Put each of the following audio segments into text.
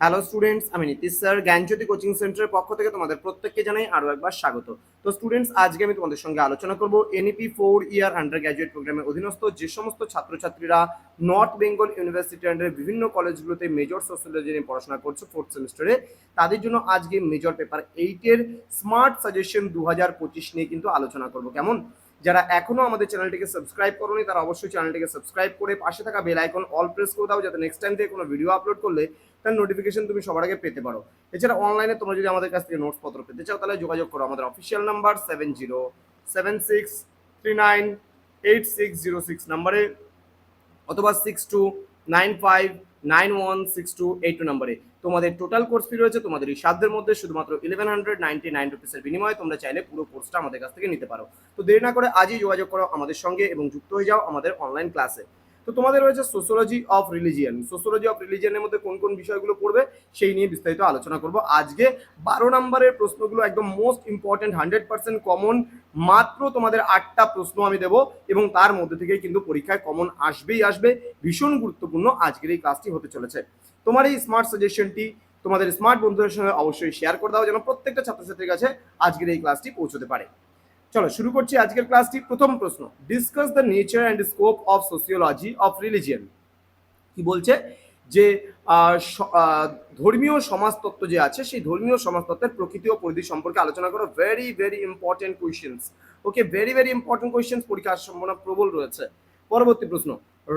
Hello students আমি Nitish sir. জ্ঞানজ্যোতি coaching সেন্টারের পক্ষ থেকে তোমাদের প্রত্যেককে জানাই আরও একবার স্বাগত। তো স্টুডেন্টস আজকে আমি তোমাদের সঙ্গে আলোচনা করব NEP four year undergraduate প্রোগ্রামের অধীনস্থ যে সমস্ত ছাত্রছাত্রীরা নর্থ বেঙ্গল ইউনিভার্সিটি আন্ডারে বিভিন্ন কলেজগুলোতে মেজর সোশ্যোলজি নিয়ে পড়াশোনা করছে ফোর্থ সেমিস্টারে তাদের জন্য আজকে মেজর পেপার এইটের স্মার্ট সাজেশন দু হাজার পঁচিশ নিয়ে কিন্তু আলোচনা করব। কেমন? যারা এখনও আমাদের চ্যানেলটিকে সাবস্ক্রাইব করোনি, তারা অবশ্যই চ্যানেলটিকে সাবস্ক্রাইব করে পাশে থাকা বেল আইকন অল প্রেস করে দাও, যাতে নেক্সট টাইম থেকে কোনো ভিডিও আপলোড করলে তার নোটিফিকেশন তুমি সবার আগে পেতে পারো। এছাড়া অনলাইনে তোমরা যদি আমাদের কাছ থেকে নোটস পত্র পেতে চাও, তাহলে যোগাযোগ করো। আমাদের official number seven zero seven six three nine eight six zero six নাম্বারে অথবা six two nine five nine one six two eight two নাম্বারে। তোমাদের টোটাল কোর্স ফি রয়েছে, তোমাদের এই সাধ্যের মধ্যে শুধুমাত্র ইলেভেন হান্ড্রেড নাইনটি নাইন রুপিসের বিনিময়ে তোমরা চাইলে পুরো কোর্সটা আমাদের কাছ থেকে নিতে পারো। তো দেরি না করে আজই যোগাযোগ করো আমাদের সঙ্গে এবং যুক্ত হয়ে যাও আমাদের অনলাইন ক্লাসে তো তোমাদের রয়েছে sociology of religion sociology of রিলিজিয়ানের মধ্যে কোন কোন বিষয়গুলো পড়বে সেই নিয়ে বিস্তারিত আলোচনা করব। আজকে বারো নম্বরের প্রশ্নগুলো একদম most important hundred percent common মাত্র তোমাদের আটটা প্রশ্ন আমি দেবো এবং তার মধ্যে থেকে কিন্তু পরীক্ষায় কমন আসবেই আসবে। ভীষণ গুরুত্বপূর্ণ আজকের এই ক্লাসটি হতে চলেছে। তোমার এই স্মার্ট সাজেশনটি তোমাদের স্মার্ট বন্ধুদের সঙ্গে অবশ্যই শেয়ার করে দাও যেন প্রত্যেকটা ছাত্রছাত্রীর কাছে আজকের এই ক্লাসটি পৌঁছতে পারে। চলো, শুরু করছি আজকের ক্লাসটি প্রথম প্রশ্ন discuss the nature and scope of sociology of religion কি বলছে? যে ধর্মীয় সমাজতত্ত্ব যে আছে, সেই ধর্মীয় সমাজতত্ত্বের প্রকৃতি ও পরিধি সম্পর্কে আলোচনা করো। Very very important questions okay very very important questions পরীক্ষার সম্ভাবনা প্রবল রয়েছে। পরবর্তী প্রশ্ন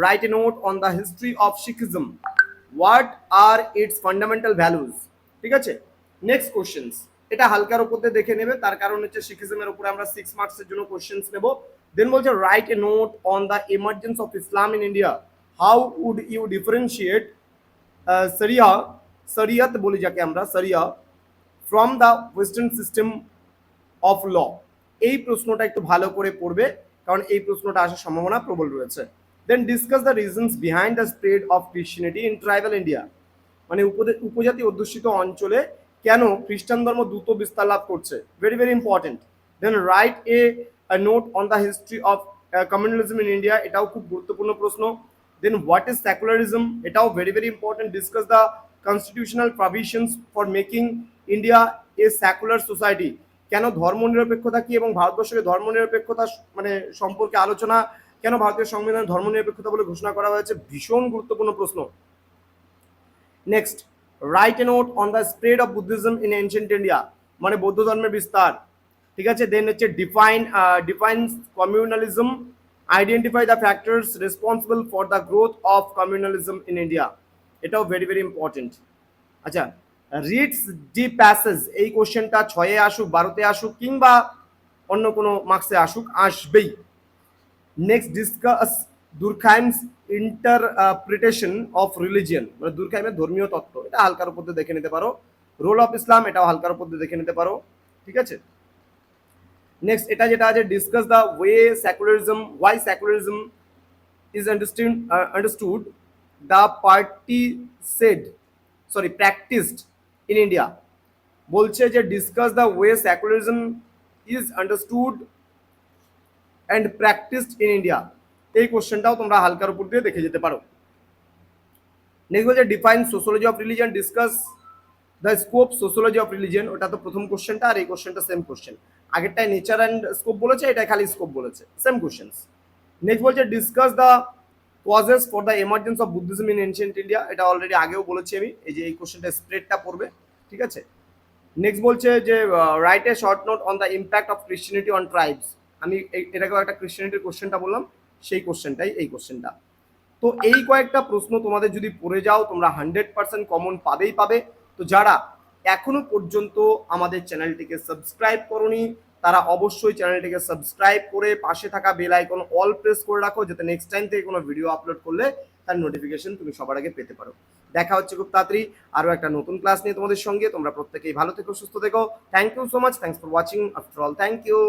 write a note on the history of Sikhism what are its fundamental values ঠিক আছে? নেক্সট কোশ্চেন্স এটা হালকার উপর দিয়ে দেখে নেবে। তার কারণ হচ্ছে শিখিজমের উপরে আমরা সিক্স মার্কসের জন্য কোশ্চেন্স নেব। দেন বলছে write a note on the emergence of Islam in India how would you differentiate sharia shariat বলি যাকে আমরা sharia from the western system of law এই প্রশ্নটা একটু ভালো করে পড়বে, কারণ এই প্রশ্নটা আসার সম্ভাবনা প্রবল রয়েছে। Then discuss the reasons behind the spread of Christianity in tribal India মানে উপজাতি অধ্যুষিত অঞ্চলে কেন খ্রিস্টান ধর্ম দ্রুত বিস্তার লাভ করছে? Very very important then write a note on the history of communalism in India এটাও খুব গুরুত্বপূর্ণ প্রশ্ন। দেন হোয়াট ইজ সেকুলারিজম এটাও very very important discuss the constitutional provisions for making India a secular society কেন ধর্মনিরপেক্ষতা কি এবং ভারতবর্ষকে ধর্মনিরপেক্ষতা স- মানে সম্পর্কে আলোচনা? কেন ভারতীয় সংবিধানে ধর্মনিরপেক্ষতা বলে ঘোষণা করা হয়েছে? ভীষণ গুরুত্বপূর্ণ প্রশ্ন। Next write a note on the spread of Buddhism in ancient India মানে বৌদ্ধ ধর্মের বিস্তার। ঠিক আছে? দেন হচ্ছে define define communalism identify the factors responsible for the growth of communalism in India এটাও ভেরি ভেরি ইম্পর্টেন্ট আচ্ছা রিডস ডি প্যাসেজ এই কোশ্চেনটা ছয়ে আসুক, বারোতে আসুক, কিংবা অন্য কোনো মার্কসে আসুক, আসবেই। Next discuss Durkheim's interpretation of religion মানে দুর্খাইমের ধর্মীয় তত্ত্ব, এটা হালকার উপর দেখে নিতে পারো। রোল অফ ইসলাম এটাও হালকার উপর দেখে নিতে পারো। ঠিক আছে? নেক্সট এটা যেটা আছে discuss the way secularism why secularism is understood understood the party said sorry practised in India বলছে যে discuss the way secularism is understood and practised in India এই কোশ্চেনটাও তোমরা হালকার উপর দিয়ে দেখে যেতে পারো। নেক্সট বলছে define sociology of religion discuss the scope sociology of religion ওটা তো প্রথম কোশ্চেনটা আর এই কোশ্চেনটা সেম কোশ্চেন আগেরটায় নেচার অ্যান্ড স্কোপ বলেছে এটা খালি স্কোপ বলেছে। সেম কোশ্চেন্স নেক্সট বলছে discuss the causes for the emergence of Buddhism in ancient India এটা অলরেডি আগেও বলেছি আমি, এই যে এই কোশ্চেনটা স্প্রেডটা পড়বে, ঠিক আছে? নেক্সট বলছে যে write a short note on the impact of Christianity on tribes আমি এটাকেও একটা ক্রিশ্চিয়ানিটির কোশ্চেনটা বললাম। সেই কোশ্চেনটাই, এই কোশ্চেনটা। তো এই কয়েকটা প্রশ্ন তোমাদের যদি পড়ে যাও, তোমরা হান্ড্রেড পার্সেন্ট কমন পাবেই পাবে। তো যারা এখনও পর্যন্ত আমাদের চ্যানেলটিকে সাবস্ক্রাইব করনি, তারা অবশ্যই চ্যানেলটিকে সাবস্ক্রাইব করে পাশে থাকা বেল আইকন অল প্রেস করে রাখো, যাতে নেক্সট টাইম থেকে কোনো ভিডিও আপলোড করলে তার নোটিফিকেশন তুমি সবার আগে পেতে পারো। দেখা হচ্ছে খুব তাড়াতাড়ি আরও একটা নতুন ক্লাস নিয়ে তোমাদের সঙ্গে। তোমরা প্রত্যেকেই ভালো থেকো, সুস্থ থেকো। Thank you so much thanks for watching after all thank you